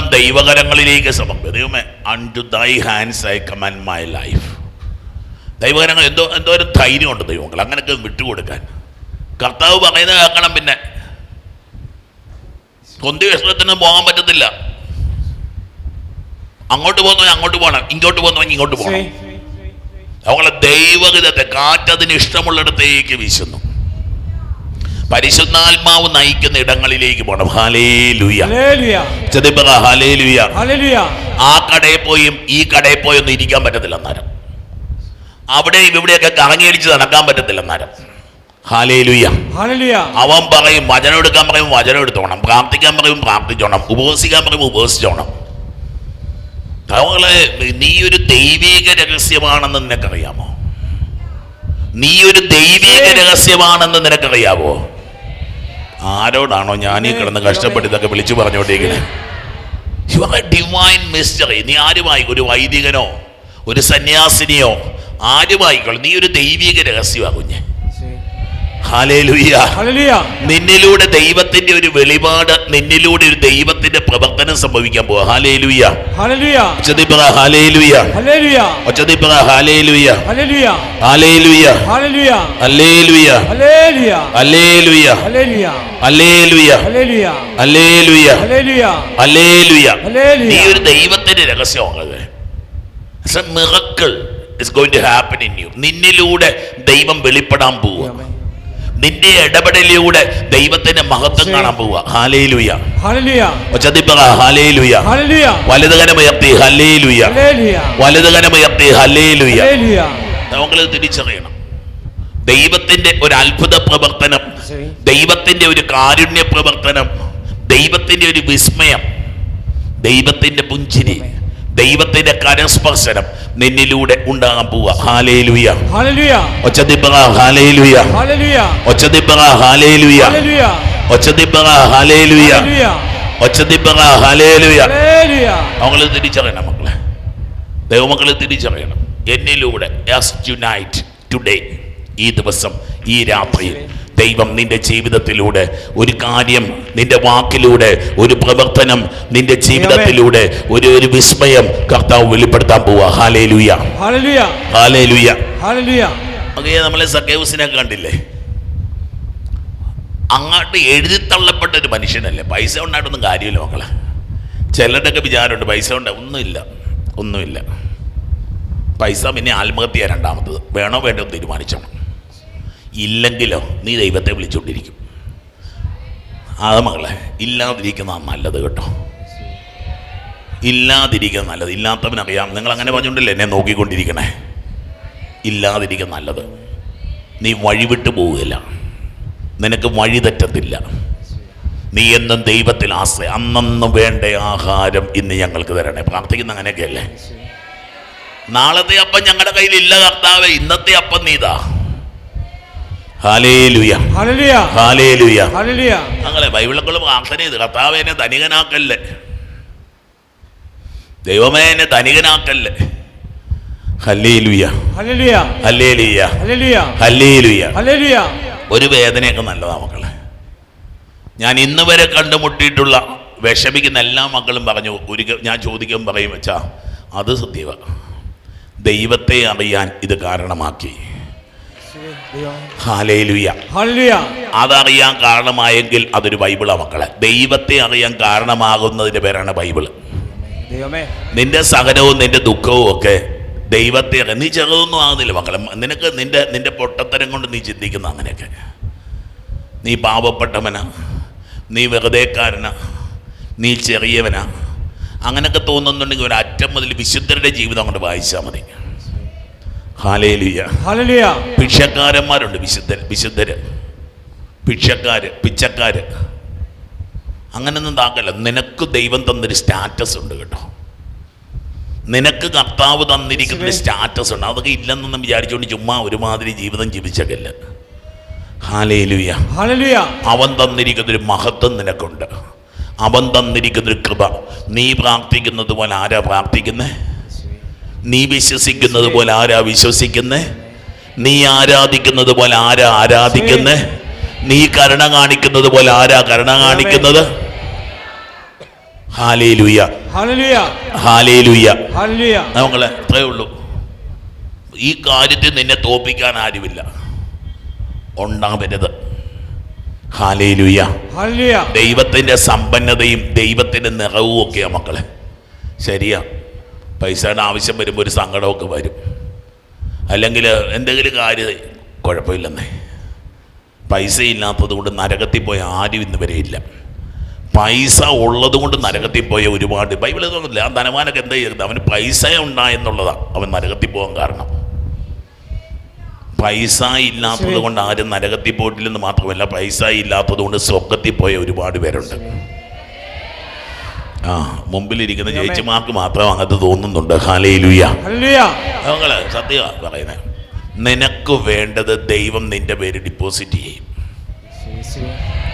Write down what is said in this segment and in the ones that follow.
ജീവിതം ദൈവകരങ്ങളിലേക്ക് സമർപ്പിക്കും ദൈവമേ unto thy hands I commend my life ദൈവകരങ്ങൾ എന്തോ എന്തോ ഒരു ധൈര്യമുണ്ട് ദൈവങ്ങൾ അങ്ങനെയൊക്കെ വിട്ടുകൊടുക്കാൻ. കർത്താവ് പറയുന്നത് കേൾക്കണം പിന്നെ. കൊന്തി വിഷമത്തിന് പോകാൻ പറ്റത്തില്ല. അങ്ങോട്ട് പോകുന്നവൻ അങ്ങോട്ട് പോകണം ഇങ്ങോട്ട് പോകുന്നവൻ ഇങ്ങോട്ട് പോകണം. അവളെ ദൈവഗതത്തെ കാറ്റതിന് ഇഷ്ടമുള്ളിടത്തേക്ക് വീശുന്നു. പരിശുദ്ധാത്മാവ് നയിക്കുന്ന ഇടങ്ങളിലേക്ക് പോകണം ആ കടയിൽ പോയും ഈ കടയിൽ പോയി ഒന്നും ഇരിക്കാൻ പറ്റത്തില്ല അന്നേരം. അവിടെയും ഇവിടെയൊക്കെ കറങ്ങിയടിച്ച് നടക്കാൻ പറ്റത്തില്ല അന്നേരം. അവൻ പറയും വചനം എടുക്കാൻ പറയും വചനം എടുത്തോണം. പ്രാർത്ഥിക്കാൻ പറയും പ്രാർത്ഥിച്ചോണം. ഉപവസിക്കാൻ പറയും ഉപവസിച്ചോണം അവളെ നീ ഒരു ദൈവിക രഹസ്യമാണെന്ന് നിനക്കറിയാമോ? നീ ഒരു ദൈവിക രഹസ്യമാണെന്ന് നിനക്കറിയാവോ? ആരോടാണോ ഞാൻ ഈ കിടന്ന് കഷ്ടപ്പെട്ട് ഇതൊക്കെ വിളിച്ചു പറഞ്ഞോണ്ടിരിക്കുന്നത് you are a divine mystery നീ ആരുമായി? ഒരു വൈദികനോ? ഒരു സന്യാസിനിയോ? ആരുമായിക്കോളും? നീ ഒരു ദൈവിക രഹസ്യമാ കുഞ്ഞ്. ഹാലേലുയ്യ ഹല്ലേലൂയ നിന്നിലൂടെ ദൈവത്തിന്റെ ഒരു വെളിപാട് നിന്നിലൂടെ ഒരു ദൈവത്തിന്റെ പ്രവർത്തനം സംഭവിക്കാൻ പോവാ. നീ ഒരു ദൈവത്തിന്റെ രഹസ്യമാണത് miracle is going to happen in you നിന്നിലൂടെ ദൈവം വെളിപ്പെടാൻ പോവുക നിന്റെ ഇടപെടലിലൂടെ ദൈവത്തിന്റെ മഹത്വം കാണാൻ പോവുക. ഹാലേലുയ ഒച്ചതിപ്പറ ഹാലേലുയ വലതുകരമുയർത്തി ഹലേലുയ നമുക്കത് തിരിച്ചറിയണം. ദൈവത്തിന്റെ ഒരു അത്ഭുത പ്രവർത്തനം ദൈവത്തിന്റെ ഒരു കാരുണ്യ പ്രവർത്തനം ദൈവത്തിന്റെ ഒരു വിസ്മയം ദൈവത്തിന്റെ പുഞ്ചിരി. ദൈവത്തിന്റെ കരസ്പർശനം നിന്നിലൂടെ ഉണ്ടാകാൻ പോവുക ഹാലേലുയ. ഹല്ലേലൂയ ഒച്ചതിപ്പറ ഹാലേലുയ. ഹല്ലേലൂയ ഒച്ചതിപ്പറ ഹാലേലുയ. ഹല്ലേലൂയ ഒച്ചതിപ്പറ ഹാലേലുയ. ഹല്ലേലൂയ ഒച്ചതിപ്പറ ഹാലേലുയ. ഹല്ലേലൂയ അവങ്ങൾ തിരിച്ചറിയണം മക്കളെ. ദൈവമക്കളെ തിരിച്ചറിയണം. എന്നിലൂടെ ടുഡേ ഈ ദിവസം ഈ രാത്രിയിൽ ദൈവം നിന്റെ ജീവിതത്തിലൂടെ ഒരു കാര്യം നിന്റെ വാക്കിലൂടെ ഒരു പ്രവർത്തനം നിന്റെ ജീവിതത്തിലൂടെ ഒരു ഒരു വിസ്മയം കർത്താവ് വെളിപ്പെടുത്താൻ പോവാ. ഹാലേ ലുയ ഹല്ലേലൂയ. ഹാലേ ലുയ അങ്ങനെ നമ്മളെ സക്കേവസിനെ കണ്ടില്ലേ? അങ്ങോട്ട് എഴുതിത്തള്ളപ്പെട്ട ഒരു മനുഷ്യനല്ലേ? പൈസ ഉണ്ടായിട്ടൊന്നും കാര്യമില്ല മക്കളെ. ചിലരുടെയൊക്കെ വിചാരമുണ്ട് പൈസ ഉണ്ട് ഒന്നുമില്ല. ഒന്നുമില്ല. പൈസ പിന്നെ ആത്മഹത്യ രണ്ടാമത്തത്. വേണോ വേണ്ടോ തീരുമാനിച്ചോണം. ഇല്ലെങ്കിലോ നീ ദൈവത്തെ വിളിച്ചുകൊണ്ടിരിക്കും അത് മകളെ ഇല്ലാതിരിക്കുന്നതാണ് നല്ലത് കേട്ടോ. ഇല്ലാതിരിക്കുക നല്ലത്. ഇല്ലാത്തവനറിയാം നിങ്ങൾ അങ്ങനെ പറഞ്ഞുകൊണ്ടല്ലേ എന്നെ നോക്കിക്കൊണ്ടിരിക്കണേ? ഇല്ലാതിരിക്കുക നല്ലത്. നീ വഴിവിട്ട് പോവുകയില്ല. നിനക്ക് വഴി തെറ്റത്തില്ല. നീ എന്നും ദൈവത്തിൽ ആശ്രയ. അന്നന്ന് വേണ്ട ആഹാരം ഇന്ന് ഞങ്ങൾക്ക് തരണേ. പ്രാർത്ഥിക്കുന്ന അങ്ങനെയൊക്കെയല്ലേ? നാളത്തെ അപ്പം ഞങ്ങളുടെ കയ്യിൽ ഇല്ല കർത്താവേ. ഇന്നത്തെ അപ്പം നീതാ ഹാലേലുയ ഹല്ലേലൂയ ഹാലേലുയ ഹല്ലേലൂയ ഞങ്ങളെ ബൈബിളൊക്കെ പ്രാർത്ഥന ചെയ്ത് കർത്താവെ എന്നെ ധനികനാക്കല്ലേ. ദൈവമേ എന്നെ ധനികനാക്കല്ലേ. ഒരു വേദനയൊക്കെ നല്ലതാ മക്കളെ. ഞാൻ ഇന്ന് വരെ കണ്ടുമുട്ടിയിട്ടുള്ള വിഷമിക്കുന്ന എല്ലാ മക്കളും പറഞ്ഞു ഒരു ഞാൻ ചോദിക്കാൻ പറയും വെച്ചാ അത് സത്യവ. ദൈവത്തെ അറിയാൻ ഇത് കാരണമാക്കി. അതറിയാൻ കാരണമായെങ്കിൽ അതൊരു ബൈബിളാ മക്കളെ. ദൈവത്തെ അറിയാൻ കാരണമാകുന്നതിന്റെ പേരാണ് ബൈബിൾ. നിന്റെ സഹനവും നിന്റെ ദുഃഖവും ഒക്കെ ദൈവത്തെ അറിയാം നീ ചെറുതൊന്നും ആകുന്നില്ല മക്കളെ. നിനക്ക് നിന്റെ നിന്റെ പൊട്ടത്തരം കൊണ്ട് നീ ചിന്തിക്കുന്ന അങ്ങനെയൊക്കെ. നീ പാവപ്പെട്ടവനാ. നീ വെറുതെക്കാരനാ. നീ ചെറിയവനാ. അങ്ങനെയൊക്കെ തോന്നുന്നുണ്ടെങ്കിൽ ഒരു അറ്റം മുതൽ വിശുദ്ധരുടെ ജീവിതം കൊണ്ട് വായിച്ചാൽ മതി. ഭിക്ഷക്കാരന്മാരുണ്ട് വിശുദ്ധർ വിശുദ്ധര്. ഭിക്ഷക്കാര് പിച്ചക്കാര്. അങ്ങനൊന്നും താക്കല്ല നിനക്ക് ദൈവം തന്നൊരു സ്റ്റാറ്റസ് ഉണ്ട് കേട്ടോ. നിനക്ക് കർത്താവ് തന്നിരിക്കുന്ന ഒരു സ്റ്റാറ്റസ് ഉണ്ട്. അതൊക്കെ ഇല്ലെന്നൊന്നും വിചാരിച്ചുകൊണ്ട് ചുമ്മാ ഒരുമാതിരി ജീവിതം ജീവിച്ചകല്ല അവൻ തന്നിരിക്കുന്ന ഒരു തന്നിരിക്കുന്നൊരു മഹത്വം നിനക്കുണ്ട്. അവൻ തന്നിരിക്കുന്നൊരു കൃപ. നീ പ്രാർത്ഥിക്കുന്നത് പോലെ ആരാ പ്രാർത്ഥിക്കുന്നേ? നീ വിശ്വസിക്കുന്നത് പോലെ ആരാ വിശ്വസിക്കുന്നേ? നീ ആരാധിക്കുന്നത് പോലെ ആരാ ആരാധിക്കുന്നേ? നീ കരുണ കാണിക്കുന്നത് പോലെ ആരാ കരുണ കാണിക്കുന്നത്? നമ്മളെ അത്രേ ഉള്ളൂ. ഈ കാര്യത്തിൽ നിന്നെ തോപ്പിക്കാൻ ആരുമില്ല. ഉണ്ടാവരുത് ദൈവത്തിന്റെ സമ്പന്നതയും ദൈവത്തിന്റെ നിറവും ഒക്കെയാ മക്കളെ. ശരിയാ. പൈസയുടെ ആവശ്യം വരുമ്പോൾ ഒരു സങ്കടമൊക്കെ വരും. അല്ലെങ്കിൽ എന്തെങ്കിലും കാര്യം കുഴപ്പമില്ലെന്നേ. പൈസ ഇല്ലാത്തത് കൊണ്ട് നരകത്തിൽ പോയ ആരും ഇന്ന് വരെ ഇല്ല. പൈസ ഉള്ളത് കൊണ്ട് നരകത്തിൽ പോയ ഒരുപാട്. ബൈബിൾ തോന്നില്ല ആ ധനവാനൊക്കെ എന്താ ചെയ്തത്? അവന് പൈസ ഉണ്ടായെന്നുള്ളതാണ് അവൻ നരകത്തിൽ പോകാൻ കാരണം. പൈസ ഇല്ലാത്തത് കൊണ്ട് ആരും നരകത്തിൽ പോയിട്ടില്ലെന്ന് മാത്രമല്ല പൈസ ഇല്ലാത്തത് കൊണ്ട് സ്വർഗത്തിൽ പോയ ഒരുപാട് പേരുണ്ട്. ആ മുമ്പിലിരിക്കുന്ന ചേച്ചിമാർക്ക് മാത്രം അങ്ങനത്തെ തോന്നുന്നുണ്ട്. ഞങ്ങൾ സത്യമാ പറയുന്നത് നിനക്ക് വേണ്ടത് ദൈവം നിന്റെ പേര് ഡിപ്പോസിറ്റ് ചെയ്യും.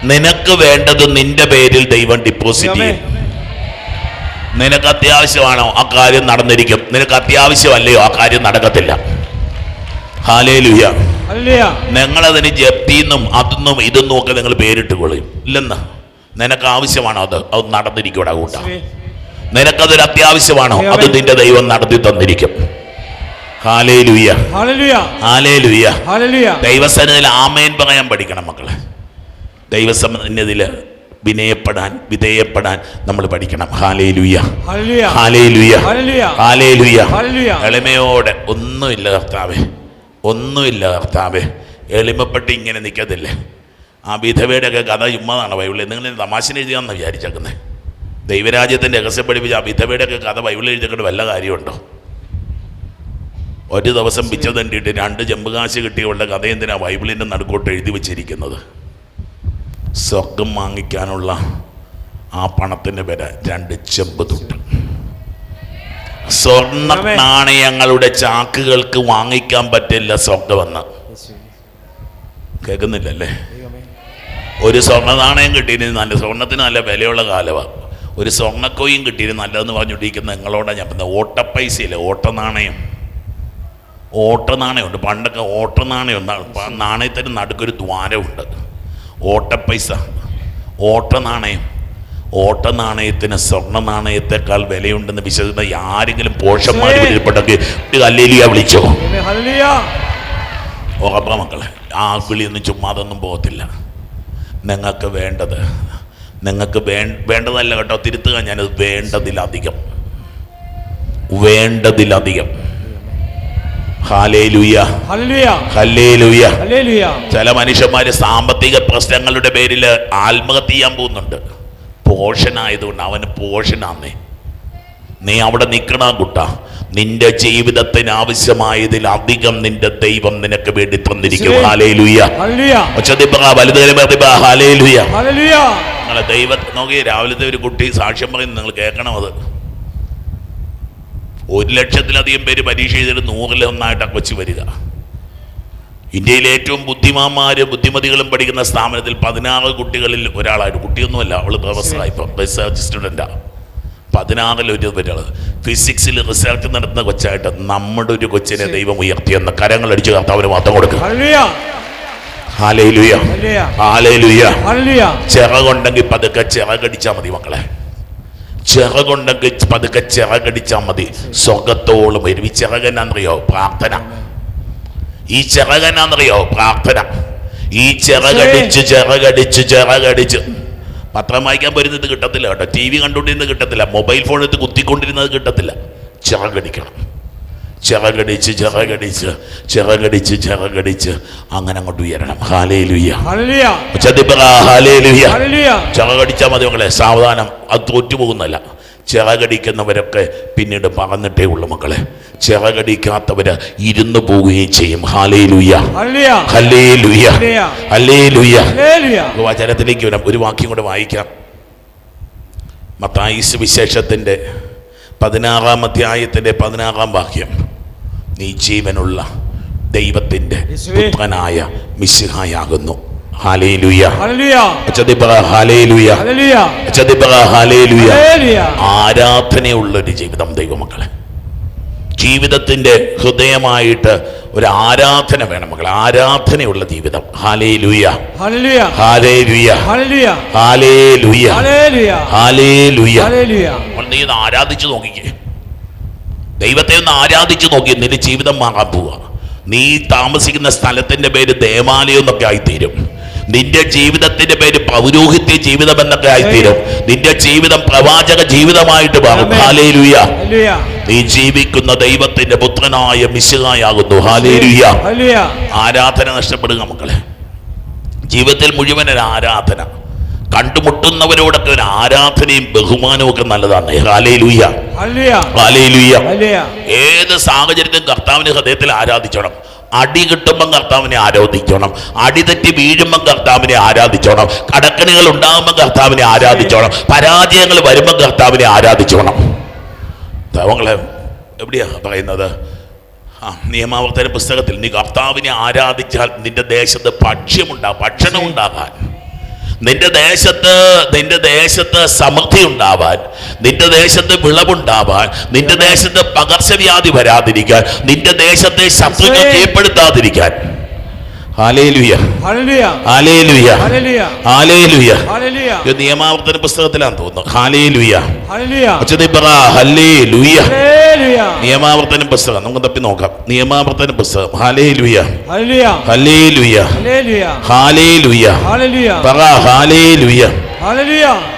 നിനക്ക് വേണ്ടത് നിന്റെ പേരിൽ ദൈവം ഡിപ്പോസിറ്റ് ചെയ്യും. നിനക്ക് അത്യാവശ്യമാണോ? ആ കാര്യം നടന്നിരിക്കും. നിനക്ക് അത്യാവശ്യമല്ലയോ? ആ കാര്യം നടക്കത്തില്ല. ഹാലേലുയ്യ ലുയ നിങ്ങളതിന് ജപ്തിന്നും അതൊന്നും ഇതൊന്നും ഒക്കെ നിങ്ങൾ പേരിട്ട് കൊള്ളും. ഇല്ലെന്ന്? നിനക്ക് ആവശ്യമാണോ അത്? അത് നടന്നിരിക്കൂടാ കൂട്ട. നിനക്കതൊരു അത്യാവശ്യമാണോ? അത് നിന്റെ ദൈവം നടത്തി തന്നിരിക്കും. ദൈവസന്നിധിയിൽ ആമേൻ പറയാൻ പഠിക്കണം മക്കളെ. ദൈവസന്നിധിയിൽ വിനയപ്പെടാൻ വിധേയപ്പെടാൻ നമ്മൾ പഠിക്കണം. എളിമയോടെ ഒന്നുമില്ല കർത്താവേ. ഒന്നുമില്ല കർത്താവേ. എളിമപ്പെട്ട് ഇങ്ങനെ നിൽക്കത്തില്ലേ. ആ വിധവയുടെ ഒക്കെ കഥ ചുമ്മാതാണ് ബൈബിളിൽ. നിങ്ങൾ തമാശനെ എഴുതിയാന്ന് വിചാരിച്ചേക്കുന്നത് ദൈവരാജ്യത്തിന്റെ രഹസ്യം പഠിപ്പിച്ച ആ വിധവയുടെ ഒക്കെ കഥ ബൈബിളിൽ എഴുതിക്കൊണ്ട് വല്ല കാര്യമുണ്ടോ? ഒരു ദിവസം പിച്ച തണ്ടിയിട്ട് രണ്ട് ജമ്പുകാശ് കാശ് കിട്ടിയവളുടെ കഥ എന്തിനാണ് ബൈബിളിന്റെ നടുക്കോട്ട് എഴുതി വെച്ചിരിക്കുന്നത്? സ്വർഗം വാങ്ങിക്കാനുള്ള ആ പണത്തിന്റെ വില രണ്ട് ചെമ്പ് തൊട്ട്. സ്വർണ നാണയങ്ങളുടെ ചാക്കുകൾക്ക് വാങ്ങിക്കാൻ പറ്റില്ല സ്വർഗമെന്ന്. കേൾക്കുന്നില്ലല്ലേ? ഒരു സ്വർണ നാണയം കിട്ടിയിരുന്നു നല്ല സ്വർണത്തിന് നല്ല വിലയുള്ള കാലമാണ് ഒരു സ്വർണക്കോയും കിട്ടിയിരുന്നു നല്ലതെന്ന് പറഞ്ഞുകൊണ്ടിരിക്കുന്ന നിങ്ങളോടാണ് ഞാൻ പറഞ്ഞത്. ഓട്ടപ്പൈസയില്ലേ? ഓട്ട നാണയം ഓട്ട നാണയമുണ്ട് പണ്ടൊക്കെ ഓട്ട നാണയം ഉണ്ട് ആ നാണയത്തിന് നടുക്കൊരു ദ്വാരമുണ്ട്. ഓട്ടപ്പൈസ. ഓട്ട നാണയം ഓട്ട നാണയത്തിന് സ്വർണ നാണയത്തെക്കാൾ വിലയുണ്ടെന്ന് വിശ്വസിക്കുന്ന ആരെങ്കിലും പോഷന്മാർ ഒരു കല്ലേലിയ വിളിച്ചോ? അപ്പ മക്കളെ ആ വിളിയൊന്നും ചുമ്മാതൊന്നും പോകത്തില്ല. നിങ്ങൾക്ക് വേണ്ടത്. നിങ്ങൾക്ക് വേ വേണ്ടതല്ല കേട്ടോ തിരുത്തുക ഞാനത് വേണ്ടതിലധികം. വേണ്ടതിലധികം. ചില മനുഷ്യന്മാര് സാമ്പത്തിക പ്രശ്നങ്ങളുടെ പേരിൽ ആത്മഹത്യ ചെയ്യാൻ പോകുന്നുണ്ട്. പോഷനായതുകൊണ്ട് അവന് പോഷനാന്നേ. നീ അവിടെ നിൽക്കണ കുട്ട. നിന്റെ ജീവിതത്തിന് ആവശ്യമായതിൽ അധികം നിന്റെ ദൈവം നിനക്ക് വേണ്ടി തന്നിരിക്കും. നിങ്ങളെ ദൈവത്തെ നോക്കി രാവിലത്തെ ഒരു കുട്ടി സാക്ഷ്യം പറയുന്നത് നിങ്ങൾ കേൾക്കണം അത്. ഒരു ലക്ഷത്തിലധികം പേര് പരീക്ഷ ചെയ്തിട്ട് നൂറിലൊന്നായിട്ടാണ് കൊച്ചി വരിക. ഇന്ത്യയിലെ ഏറ്റവും ബുദ്ധിമാന്മാര് ബുദ്ധിമതികളും പഠിക്കുന്ന സ്ഥാപനത്തിൽ പതിനാറ് കുട്ടികളിൽ ഒരാളായിട്ട്. കുട്ടിയൊന്നുമല്ല അവൾ പ്രൊഫസറായി ഇപ്പം റിസർച്ച് സ്റ്റുഡന്റാ പതിനാറിൽ ഒരു പറ്റുള്ളത് ഫിസിക്സിൽ റിസർച്ച് നടത്തുന്ന കൊച്ചായിട്ട് നമ്മുടെ ഒരു കൊച്ചിനെ ദൈവം കരങ്ങൾ അടിച്ച് കർത്താവിന് മാത്രം കൊടുക്കുക ചിറകുണ്ടെങ്കിൽ പതുക്കെ ചിറകടിച്ചാൽ മതി മക്കളെ. ചിറകുണ്ടെങ്കിൽ പതുക്കെ ചിറകടിച്ചാൽ മതി. സ്വർഗത്തോളം വരും ഈ ചിറകനാന്നറിയോ പ്രാർത്ഥന. ഈ ചിറകനാന്നറിയോ പ്രാർത്ഥന. ഈ ചിറകടിച്ച് ചിറകടിച്ച് ചിറകടിച്ച് പത്രം വായിക്കാൻ വരുന്നത് കിട്ടത്തില്ല കേട്ടോ. ടി വി കണ്ടുകൊണ്ടിരുന്നത് കിട്ടത്തില്ല. മൊബൈൽ ഫോൺ എടുത്ത് കുത്തിക്കൊണ്ടിരുന്നത് കിട്ടത്തില്ല. ചിറകടിക്കണം. ചിറകടിച്ച് ചിറകടിച്ച് ചിറകടിച്ച് ചിറകടിച്ച് അങ്ങനെ അങ്ങോട്ട് ഉയരണം. ഹാലേലുയ്യ ചിറകടിച്ചാൽ മതി മക്കളെ. സാവധാനം. അത് തോറ്റുപോകുന്നല്ല ചിറകടിക്കുന്നവരൊക്കെ പിന്നീട് പറഞ്ഞിട്ടേ ഉള്ളു മക്കളെ. ചിറകടിക്കാത്തവര് ഇരുന്നു പോവുകയും ചെയ്യും. വചനത്തിലേക്ക് വരാം. ഒരു വാക്യം കൂടെ വായിക്കാം. മത്തായിസ് വിശേഷത്തിന്റെ പതിനാറാം അധ്യായത്തിന്റെ പതിനാറാം വാക്യം. നീ ജീവനുള്ള ദൈവത്തിന്റെ പുത്രനായ മിശിഹായാകുന്നു. ഹാലേലുയ ഹല്ലേലൂയ ഉച്ചതിപ്പറ ഹാലേലുയ ഹല്ലേലൂയ ഉച്ചതിപ്പറ ഹാലേലുയ ഹല്ലേലൂയ ആരാധനയുള്ള ഒരു ജീവിതം ദൈവമക്കളെ. ജീവിതത്തിന്റെ ഹൃദയമായിട്ട് ഒരു ആരാധന വേണം മക്കളെ. ആരാധനയുള്ള ജീവിതം. ഹാലേ ലുയ ഹാലേ ലുയ ഹാലേ ലുയ ഹാലേ ലുയ നീ ഒന്ന് ആരാധിച്ചു നോക്കിക്കേ. ദൈവത്തെ ഒന്ന് ആരാധിച്ചു നോക്കി. നിന്റെ ജീവിതം മാറാൻ പോവുക നീ താമസിക്കുന്ന സ്ഥലത്തിന്റെ പേര് ദേവാലയം എന്നൊക്കെ ആയിത്തീരും. നിന്റെ ജീവിതത്തിന്റെ പേര് പൗരോഹിത്യ ജീവിതം എന്നൊക്കെ ആയിത്തീരും. നിന്റെ ജീവിതം പ്രവാചക ജീവിതമായിട്ട് മാറും. ഹാലേലുയ. നീ ജീവിക്കുന്ന ദൈവത്തിന്റെ പുത്രനായ മിശുകായാകുന്നു ഹാലേലുയ. ആരാധന നഷ്ടപ്പെടുക മക്കളെ. ജീവിതത്തിൽ മുഴുവൻ ഒരു ആരാധന. കണ്ടുമുട്ടുന്നവരോടൊക്കെ ഒരു ആരാധനയും ബഹുമാനവും ഒക്കെ നല്ലതാണ്. ഹാലേലുയ. ഹാലേലുയ. ഏത് സാഹചര്യത്തിലും കർത്താവിനെ ഹൃദയത്തിൽ ആരാധിച്ചോണം. അടി കിട്ടുമ്പം കർത്താവിനെ ആരാധിക്കണം അടി തെറ്റി വീഴുമ്പം കർത്താവിനെ ആരാധിച്ചോണം. കടക്കണികൾ ഉണ്ടാകുമ്പോൾ കർത്താവിനെ ആരാധിച്ചോണം. പരാജയങ്ങൾ വരുമ്പോൾ കർത്താവിനെ ആരാധിച്ചോണം. ദൈവങ്ങളെ എവിടെയാ പറയുന്നത്? ആ നിയമാവർത്തന പുസ്തകത്തിൽ നീ കർത്താവിനെ ആരാധിച്ചാൽ നിന്റെ ദേശത്ത് ഭക്ഷ്യമുണ്ടാകും ഭക്ഷണം ഉണ്ടാകാൻ നിന്റെ ദേശത്ത് നിന്റെ ദേശത്ത് സമൃദ്ധി ഉണ്ടാവാൻ നിന്റെ ദേശത്ത് വിളവുണ്ടാവാൻ നിന്റെ ദേശത്ത് പകർച്ചവ്യാധി വരാതിരിക്കാൻ നിന്റെ ദേശത്തെ ശത്രുക്കൾ കീഴ്പ്പെടുത്താതിരിക്കാൻ നിയമാവർത്തന പുസ്തകത്തിലാന്ന് തോന്നുന്നു. നിയമാവർത്തന പുസ്തകം. നമുക്ക് തപ്പി നോക്കാം. നിയമാവർത്തന പുസ്തകം. ഹാലേ ലുയ ഹല്ലേലുയ. ലുയ ഹാലേലുയ. ലുയ പറ ഹാലേലുയ. ഹല്ലേലൂയ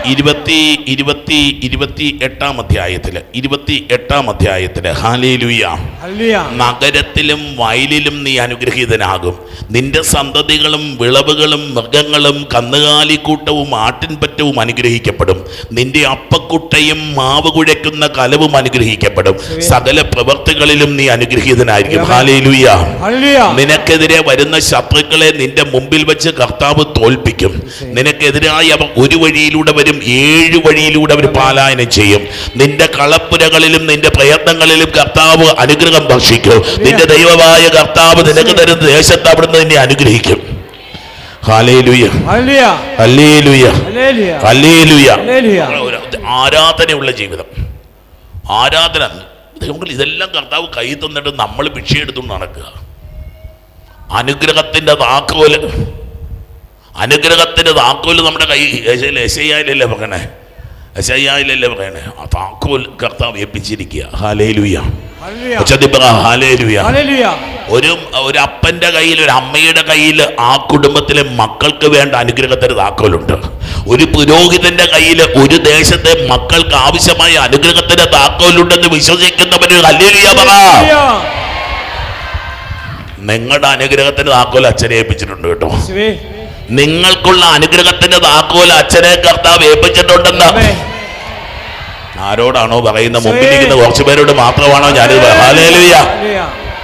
ഇരുപത്തി ഇരുപത്തി ഇരുപത്തി എട്ടാം അധ്യായത്തിൽ ഇരുപത്തി എട്ടാം അധ്യായത്തിൽ ഹാലേലുയ നഗരത്തിലും വയലിലും നീ അനുഗ്രഹീതനാകും. നിന്റെ സന്തതികളും വിളവുകളും മൃഗങ്ങളും കന്നുകാലിക്കൂട്ടവും ആട്ടിൻപറ്റവും അനുഗ്രഹിക്കപ്പെടും. നിന്റെ അപ്പക്കുട്ടയും മാവ് കുഴയ്ക്കുന്ന കലവും അനുഗ്രഹിക്കപ്പെടും. സകല പ്രവർത്തികളിലും നീ അനുഗ്രഹീതനായിരിക്കും. ഹാലേലുയ നിനക്കെതിരെ വരുന്ന ശത്രുക്കളെ നിന്റെ മുമ്പിൽ വെച്ച് കർത്താവ് തോൽപ്പിക്കും. നിനക്കെതിരായി അവർ ഒരു വഴിയിലൂടെ വരും ഏഴ് വഴിയിലൂടെ അവർ പാലായനം ചെയ്യും. നിന്റെ കളപ്പുരകളിലും നിന്റെ പ്രയത്നങ്ങളിലും കർത്താവ് അനുഗ്രഹം ഭക്ഷിക്കും നിന്റെ ദൈവമായ കർത്താവ് നിനക്ക് തരുന്ന ദേശത്ത് അവിടുന്ന് നിന്നെ അനുഗ്രഹിക്കും. ആരാധനയുള്ള ജീവിതം. ആരാധന ദൈവങ്ങൾ ഇതെല്ലാം കർത്താവ് കൈ തന്നിട്ട് നമ്മൾ ഭിക്ഷ എടുത്തുകൊണ്ട് നടക്കുക. അനുഗ്രഹത്തിന്റെ താക്കോൽ അനുഗ്രഹത്തിന്റെ താക്കോൽ നമ്മുടെ കൈ എശയ്യായിലല്ലേ പറയണേ? എശയ്യായിലല്ലേ പറയണേ? ആ താക്കോൽ കർത്താവ് ഏൽപ്പിച്ചിരിക്കുക. ഹാലേലുയ ഒരു ഒരു അപ്പന്റെ കയ്യിൽ ഒരു അമ്മയുടെ കയ്യിൽ ആ കുടുംബത്തിലെ മക്കൾക്ക് വേണ്ട അനുഗ്രഹത്തിന് താക്കോലുണ്ട്. ഒരു പുരോഹിതന്റെ കയ്യിൽ ഒരു ദേശത്തെ മക്കൾക്ക് ആവശ്യമായ അനുഗ്രഹത്തിന്റെ താക്കോലുണ്ടെന്ന് വിശ്വസിക്കുന്നവന് ഹല്ലേലൂയ പറ. ഹല്ലേലൂയ. നിങ്ങളുടെ അനുഗ്രഹത്തിന് താക്കോൽ അച്ഛനെ ഏൽപ്പിച്ചിട്ടുണ്ട് കേട്ടോ. നിങ്ങൾക്കുള്ള അനുഗ്രഹത്തിന്റെ താക്കോൽ അച്ഛനെ കർത്താവ് ഏൽപ്പിച്ചിട്ടുണ്ടെന്ന്. ആരോടാണോ പറയുന്ന മുമ്പിലിരിക്കുന്ന കുറച്ചു പേരോട് മാത്രമാണോ ഞാനിത് നല്ല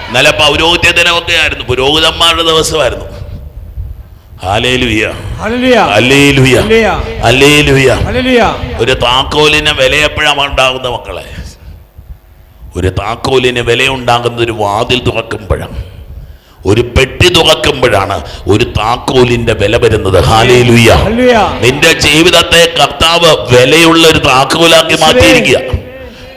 ഇന്നലെ പൗരോഹിത്യ ദിനമൊക്കെ ആയിരുന്നു പുരോഹിതന്മാരുടെ ദിവസമായിരുന്നു. ഒരു താക്കോലിന് വില എപ്പോഴാണ് ഉണ്ടാകുന്ന മക്കളെ? ഒരു താക്കോലിന് വില ഉണ്ടാകുന്ന ഒരു വാതിൽ തുറക്കുമ്പോഴാണ്. ഒരു പെട്ടി തുറക്കുമ്പോഴാണ് ഒരു താക്കോലിന്റെ വില വരുന്നത്. ഹാലേലുയ നിന്റെ ജീവിതത്തെ കർത്താവ് വിലയുള്ള ഒരു താക്കോലാക്കി മാറ്റിയിരിക്കുക.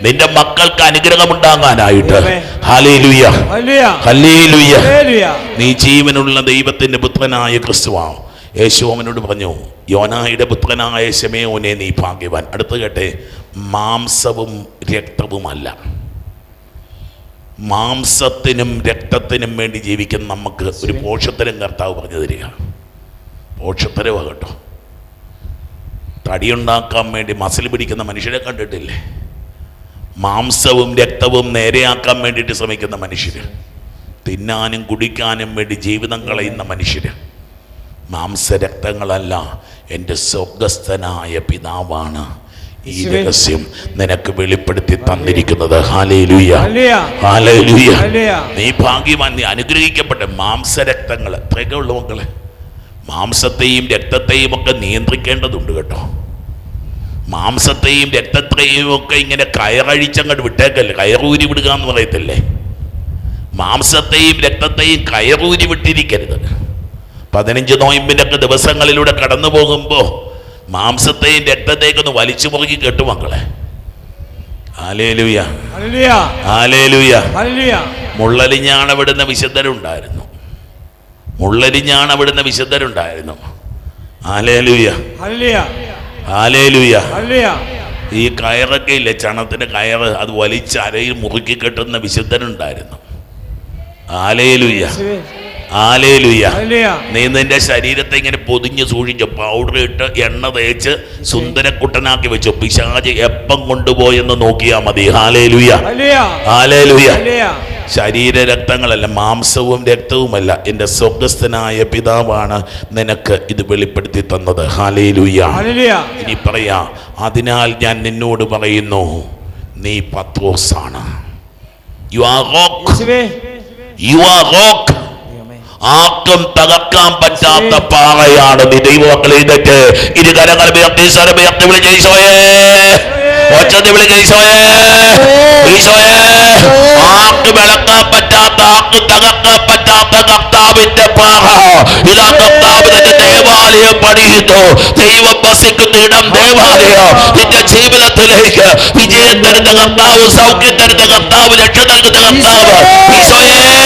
നിന്റെ മക്കൾക്ക് അനുഗ്രഹം ഉണ്ടാകാനായിട്ട്. Hallelujah hallelujah. ഹല്ലേലുയ. നീ ജീവനുള്ള ദൈവത്തിന്റെ പുത്രനായ ക്രിസ്തുവാണ് യേശുവനോട് പറഞ്ഞു യോനായുടെ പുത്രനായ ശമയോനെ നീ ഭാഗ്യവാൻ. അടുത്ത് കേട്ടെ മാംസവും രക്തവുമല്ല. മാംസത്തിനും രക്തത്തിനും വേണ്ടി ജീവിക്കുന്ന നമുക്ക് ഒരു പോഷത്തരം കർത്താവ് പറഞ്ഞു തരിക. പോഷത്തരവാ കേട്ടോ. തടിയുണ്ടാക്കാൻ വേണ്ടി മസിൽ പിടിക്കുന്ന മനുഷ്യരെ കണ്ടിട്ടില്ലേ? മാംസവും രക്തവും നേരെയാക്കാൻ വേണ്ടിയിട്ട് ശ്രമിക്കുന്ന മനുഷ്യർ തിന്നാനും കുടിക്കാനും വേണ്ടി ജീവിതം കളയുന്ന മനുഷ്യർ മാംസരക്തങ്ങളല്ല എന്റെ സ്വർഗസ്ഥനായ പിതാവാണ്. ഈ. രഹസ്യം നിനക്ക് വെളിപ്പെടുത്തി തന്നിരിക്കുന്നത്. നീ ഭാഗ്യവാൻ നീ അനുഗ്രഹിക്കപ്പെട്ട മാംസരക്തങ്ങൾ. ഉള്ളു മക്കളെ മാംസത്തെയും രക്തത്തെയും ഒക്കെ നിയന്ത്രിക്കേണ്ടതുണ്ട് കേട്ടോ. മാംസത്തെയും രക്തത്തെയും ഒക്കെ ഇങ്ങനെ കയറഴിച്ചങ്ങോട്ട് വിട്ടേക്കല്ലേ? കയറൂരി വിടുക എന്ന് പറയത്തില്ലേ? മാംസത്തെയും രക്തത്തെയും കയറൂരി വിട്ടിരിക്കരുത്. പതിനഞ്ച് നോയമ്പിന്റെ ഒക്കെ ദിവസങ്ങളിലൂടെ കടന്നു പോകുമ്പോൾ മാംസത്തെയും രക്തത്തെയൊക്കെ ഒന്ന് വലിച്ചു മുറുക്കി കെട്ടു മക്കളെ. മുള്ളലിഞ്ഞാണ് അവിടുന്ന് വിശുദ്ധരുണ്ടായിരുന്നു. മുള്ളലിഞ്ഞാണ് അവിടുന്ന് വിശുദ്ധരുണ്ടായിരുന്നു ഈ കയറൊക്കെ ഇല്ലേ? ചണത്തിന് കയറ് അത് വലിച്ച് അരയിൽ മുറുക്കി കെട്ടുന്ന വിശുദ്ധനുണ്ടായിരുന്നു ആലയിലുയ്യ നീ നിന്റെ ശരീരത്തെ ഇങ്ങനെ പൊതിഞ്ഞ് സൂക്ഷിച്ചു പൗഡർ ഇട്ട് എണ്ണ തേച്ച് സുന്ദരക്കുട്ടനാക്കി വെച്ചു. പിശാജ് എപ്പം കൊണ്ടുപോയെന്ന് നോക്കിയാ മതി. ഹാലേലുയ ഹാലേലുയ ശരീര രക്തങ്ങളല്ല മാംസവും രക്തവുമല്ല. എന്റെ സ്വർഗസ്ഥനായ പിതാവാണ് നിനക്ക് ഇത് വെളിപ്പെടുത്തി തന്നത്. ഹാലേലുയ ഇനി പറയാ അതിനാൽ ഞാൻ നിന്നോട് പറയുന്നു നീ പത്രോസാണ്. You are rock you are rock ആർക്കും തകർക്കാൻ പറ്റാത്ത പാറയാണ് നീ ദൈവമക്കൾ എഴുന്നേറ്റ്. ഇരു കരങ്ങൾ ഉയർത്തി സ്വരം ഉയർത്തി വിളിച്ച് ഈശോയേ. ഒച്ചത്തിൽ വിളിച്ച് ഈശോയേ. ഈശോയേ. ആർക്കും ഇളക്കാൻ പറ്റാത്ത ആർക്കും തകർക്കാൻ പറ്റാത്ത കർത്താവിന്റെ പാറ. ഇതാ കർത്താവിന്റെ ദേവാലയം പണിയുന്നു. ദൈവം വസിക്കുന്ന ഇടം ദേവാലയം. നിന്റെ ജീവിതത്തിലേക്ക് വിജയം തരുന്ന കർത്താവ് സൗഖ്യം തരുന്ന കർത്താവ് രക്ഷ തരുന്ന കർത്താവ്. ഈശോയേ.